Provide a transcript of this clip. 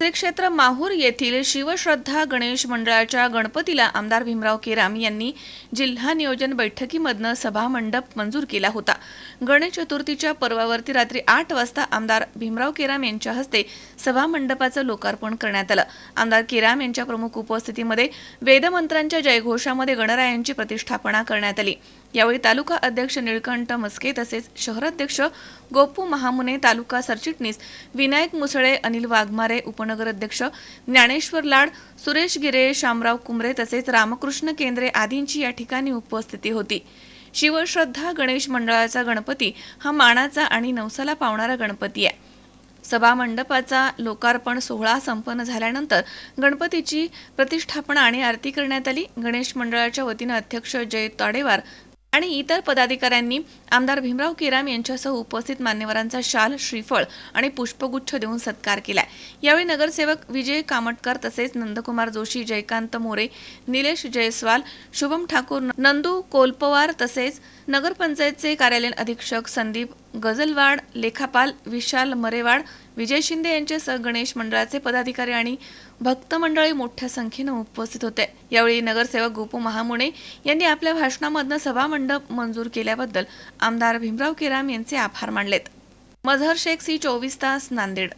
श्रीक्षेत्र माहूर येथील शिवश्रद्धा गणेश मंडळाच्या गणपतीला आमदार भीमराव केराम यांनी जिल्हा नियोजन बैठकीमधनं सभा मंडप मंजूर केला होता. गणेश चतुर्थीच्या पर्वावरती रात्री आठ वाजता आमदार भीमराव केराम यांच्या हस्ते सभा मंडपाचं लोकार्पण करण्यात आलं. आमदार केराम यांच्या प्रमुख उपस्थितीमध्ये वेदमंत्रांच्या जयघोषामध्ये गणरायांची प्रतिष्ठापना करण्यात आली. यावेळी तालुका अध्यक्ष निळकंठ मस्के तसेच शहराध्यक्ष गोपू महामुने तालुका सरचिटणीस विनायक मुसळे अनिल वाघमारे उप अध्यक्ष ज्ञानेश्वर लाड सुरेश गिरे शामराव कुमरे तसेच रामकृष्ण केंद्रे आदींची या ठिकाणी उपस्थिती होती. शिवश्रद्धा गणेश मंडळाचा गणपती हा मानाचा आणि नवसाला पावणारा गणपती आहे. सभा मंडपाचा लोकार्पण सोहळा संपन्न झाल्यानंतर गणपतीची प्रतिष्ठापना आणि आरती करण्यात आली. गणेश मंडळाच्या वतीनं अध्यक्ष जय ताडेवार आणि इतर पदाधिकाऱ्यांनी आमदार भीमराव केराम यांच्यासह उपस्थित मान्यवरांचा शाल श्रीफळ आणि पुष्पगुच्छ देऊन सत्कार केला यावेळी नगरसेवक विजय कामटकर तसेच नंदकुमार जोशी जयकांत मोरे निलेश जयस्वाल शुभम ठाकूर नंदू कोलपवार तसेच नगरपंचायतचे कार्यालयीन अधीक्षक संदीप गजलवाड लेखापाल विशाल मरेवाड विजय शिंदे यांच्यासह गणेश मंडळाचे पदाधिकारी आणि भक्त मंडळी मोठ्या संख्येनं उपस्थित होते. यावेळी नगरसेवक गोपू महामुणे यांनी आपल्या भाषणामधनं सभामंडप मंजूर केल्याबद्दल आमदार भीमराव केराम यांचे आभार मानलेत. मझहर शेख सी चोवीस तास नांदेड.